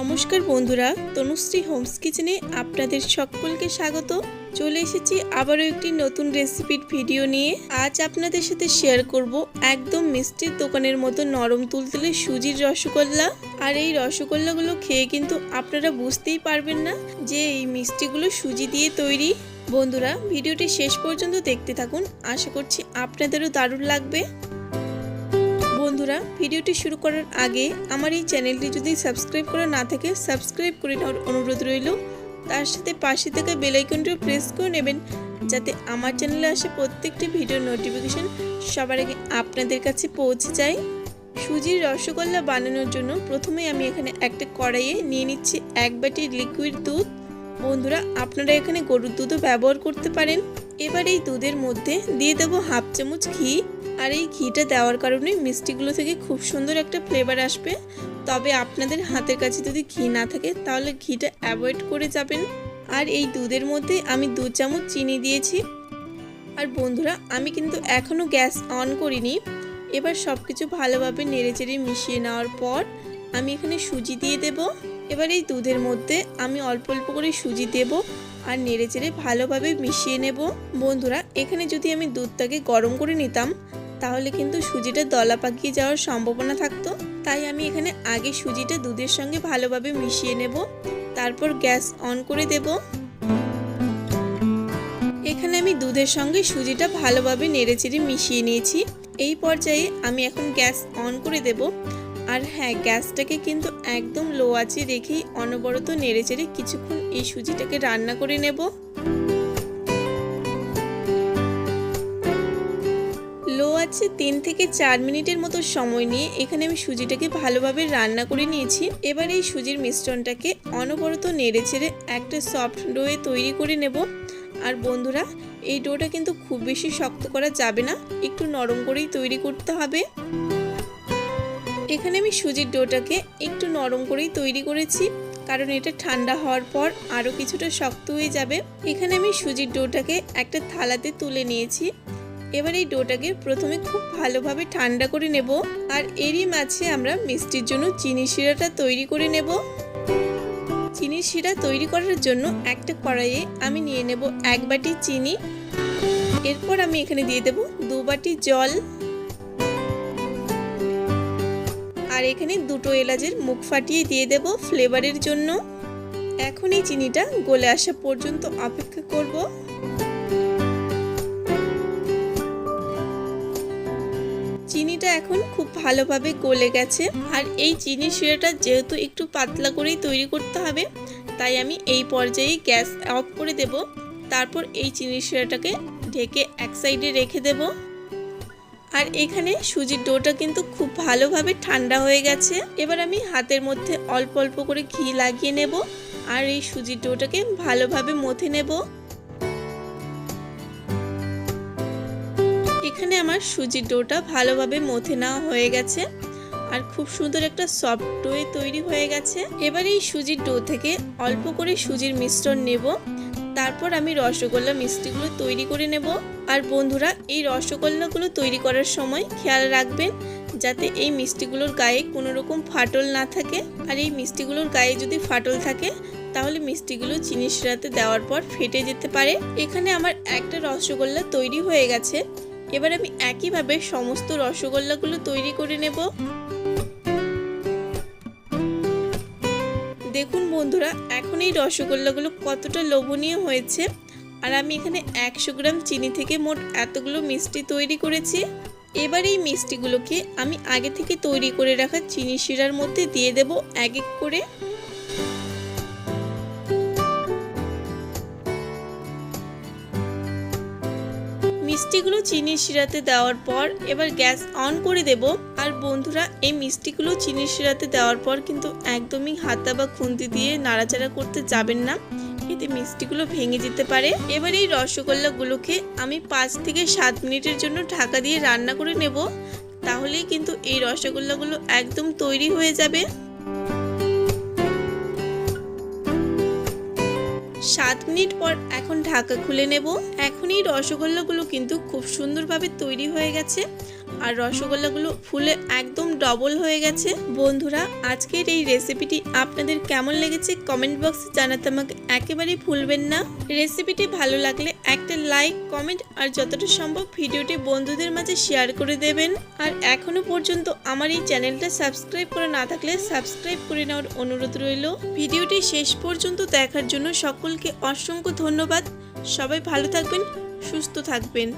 নমস্কার বন্ধুরা, তনুশ্রী হোমস কিচেনে আপনাদের সকলকে স্বাগত। চলে এসেছি আবারও একটি নতুন রেসিপির ভিডিও নিয়ে। আজ আপনাদের সাথে শেয়ার করব একদম মিষ্টির দোকানের মতো নরম তুলতুলে সুজির রসগোল্লা। আর এই রসগোল্লাগুলো খেয়ে কিন্তু আপনারা বুঝতেই পারবেন না যে এই মিষ্টিগুলো সুজি দিয়ে তৈরি। বন্ধুরা, ভিডিওটি শেষ পর্যন্ত দেখতে থাকুন। আশা করছি আপনাদেরও দারুণ লাগবে। বন্ধুরা, ভিডিওটি শুরু করার আগে আমার এই চ্যানেলটি যদি সাবস্ক্রাইব করা না থাকে, সাবস্ক্রাইব করে নেওয়ার অনুরোধ রইল। তার সাথে পাশে থাকা বেলাইকনটিও প্রেস করে নেবেন, যাতে আমার চ্যানেলে আসে প্রত্যেকটি ভিডিওর নোটিফিকেশন সবার আগে আপনাদের কাছে পৌঁছে যায়। সুজির রসগোল্লা বানানোর জন্য প্রথমে আমি এখানে একটা কড়াইয়ে নিয়ে নিচ্ছি এক বাটি লিকুইড দুধ। বন্ধুরা, আপনারা এখানে গরুর দুধও ব্যবহার করতে পারেন। এবার এই দুধের মধ্যে দিয়ে দেবো হাফ চামচ ঘি। আর এই ঘিটা দেওয়ার কারণে মিষ্টিগুলো থেকে খুব সুন্দর একটা ফ্লেভার আসবে। তবে আপনাদের হাতের কাছে যদি ঘি না থাকে, তাহলে ঘিটা অ্যাভয়েড করে যাবেন। আর এই দুধের মধ্যে আমি দু চামচ চিনি দিয়েছি। আর বন্ধুরা, আমি কিন্তু এখনও গ্যাস অন করিনি। এবার সব কিছু ভালোভাবে নেড়েচেড়ে মিশিয়ে নেওয়ার পর আমি এখানে সুজি দিয়ে দেব। এবার এই দুধের মধ্যে আমি অল্প অল্প করে সুজি দেব আর নেড়েচেড়ে ভালোভাবে মিশিয়ে নেব। বন্ধুরা, এখানে যদি আমি দুধটাকে গরম করে নিতাম তাহলে কিন্তু সুজিটা দলা পাকিয়ে যাওয়ার সম্ভাবনা থাকতো। তাই আমি এখানে আগে সুজিটা দুধের সঙ্গে ভালোভাবে মিশিয়ে নেব। তারপর গ্যাস অন করে দেব। এখানে আমি দুধের সঙ্গে সুজিটা ভালোভাবে নেড়েচেড়ে মিশিয়ে নিয়েছি। এই পর্যায়ে আমি এখন গ্যাস অন করে দেব। আর হ্যাঁ গ্যাসটাকে কিন্তু একদম লো আছে রেখেই অনবরত নেড়েচেড়ে কিছুক্ষণ এই সুজিটাকে রান্না করে নেব। লো তিন থেকে চার মিনিটের মতো সময় নিয়ে এখানে আমি সুজিটাকে ভালোভাবে রান্না করে নিয়েছি। এবার এই সুজির মিশ্রণটাকে অনবরত নেড়ে ছেড়ে একটা সফট ডোয়ে তৈরি করে নেব। আর বন্ধুরা, এই ডোটা কিন্তু খুব বেশি শক্ত করা যাবে না, একটু নরম করেই তৈরি করতে হবে। এখানে আমি সুজির ডোটাকে একটু নরম করেই তৈরি করেছি, কারণ এটা ঠান্ডা হওয়ার পর আরও কিছুটা শক্ত হয়ে যাবে। এখানে আমি সুজির ডোটাকে একটা থালাতে তুলে নিয়েছি। এবার এই ডোটাকে প্রথমে খুব ভালোভাবে ঠান্ডা করে নেব আর এরই মাঝে আমরা মিষ্টির জন্য চিনি শিরাটা তৈরি করে নেব। চিনি শিরা তৈরি করার জন্য একটা কড়াইয়ে আমি নিয়ে নেব এক বাটি চিনি। এরপর আমি এখানে দিয়ে দেব দু বাটি জল। আর এখানে দুটো এলাচের মুখ ফাটিয়ে দিয়ে দেব ফ্লেভারের জন্য। এখন এই চিনিটা গলে আসা পর্যন্ত অপেক্ষা করব। চিনিটা এখন খুব ভালোভাবে গলে গেছে। আর এই চিনি শিরাটা যেহেতু একটু পাতলা করেই তৈরি করতে হবে, তাই আমি এই পর্যায়ে গ্যাস অফ করে দেব। তারপর এই চিনি শিরাটাকে ঢেকে এক সাইডে রেখে দেব। আর এখানে সুজির ডোটা কিন্তু খুব ভালোভাবে ঠান্ডা হয়ে গেছে। এবার আমি হাতের মধ্যে অল্প অল্প করে ঘি লাগিয়ে নেব। আর এই সুজির ডোটাকে ভালোভাবে মথে নেব। এখানে আমার সুজির ডোটা ভালোভাবে মথে নেওয়া হয়ে গেছে আর খুব সুন্দর একটা সফট ডোয়ে তৈরি হয়ে গেছে। এবার এই সুজির ডো থেকে অল্প করে সুজির মিশ্রণ নেব। তারপর আমি রসগোল্লা মিষ্টিগুলো তৈরি করে নেব। আর বন্ধুরা, এই রসগোল্লাগুলো তৈরি করার সময় খেয়াল রাখবেন যাতে এই মিষ্টিগুলোর গায়ে কোনো রকম ফাটল না থাকে। আর এই মিষ্টিগুলোর গায়ে যদি ফাটল থাকে, তাহলে মিষ্টিগুলো চিনি শিরাতে দেওয়ার পর ফেটে যেতে পারে। এখানে আমার একটা রসগোল্লা তৈরি হয়ে গেছে। এবার আমি একইভাবে সমস্ত রসগোল্লাগুলো তৈরি করে নেব। দেখুন বন্ধুরা, এখন এই রসগোল্লাগুলো কতটা লোভনীয় হয়েছে। আর আমি এখানে একশো গ্রাম চিনি থেকে মোট এতগুলো মিষ্টি তৈরি করেছি। এবার এই মিষ্টিগুলোকে আমি আগে থেকে তৈরি করে রাখা চিনি শিরার মধ্যে দিয়ে দেব এক এক করে। মিষ্টিগুলো চিনি শিরাতে দেওয়ার পর এবার গ্যাস অন করে দেব। আর বন্ধুরা, এই মিষ্টিগুলো চিনি শিরাতে দেওয়ার পর কিন্তু একদমই হাতা বা খুন্তি দিয়ে নাড়াচাড়া করতে যাবেন না। এতে মিষ্টিগুলো ভেঙে যেতে পারে। এবার এই রসগোল্লাগুলোকে আমি পাঁচ থেকে সাত মিনিটের জন্য ঢাকা দিয়ে রান্না করে নেব। তাহলেই কিন্তু এই রসগোল্লাগুলো একদম তৈরি হয়ে যাবে। সাত মিনিট পর এখন ঢাকা খুলে নেব। এখনই রসগোল্লাগুলো কিন্তু খুব সুন্দরভাবে তৈরি হয়ে গেছে। আর রসগোল্লাগুলো ফুলে একদম ডবল হয়ে গেছে। বন্ধুরা, আজকের এই রেসিপিটি আপনাদের কেমন লেগেছে কমেন্ট বক্সে জানাতে আমাকে একেবারেই ভুলবেন না। রেসিপিটি ভালো লাগলে একটা লাইক কমেন্ট আর যতটা সম্ভব ভিডিওটি বন্ধুদের মাঝে শেয়ার করে দেবেন। আর এখনও পর্যন্ত আমার এই চ্যানেলটা সাবস্ক্রাইব করে না থাকলে সাবস্ক্রাইব করে নেওয়ার অনুরোধ রইল। ভিডিওটি শেষ পর্যন্ত দেখার জন্য সকলকে অসংখ্য ধন্যবাদ। সবাই ভালো থাকবেন, সুস্থ থাকবেন।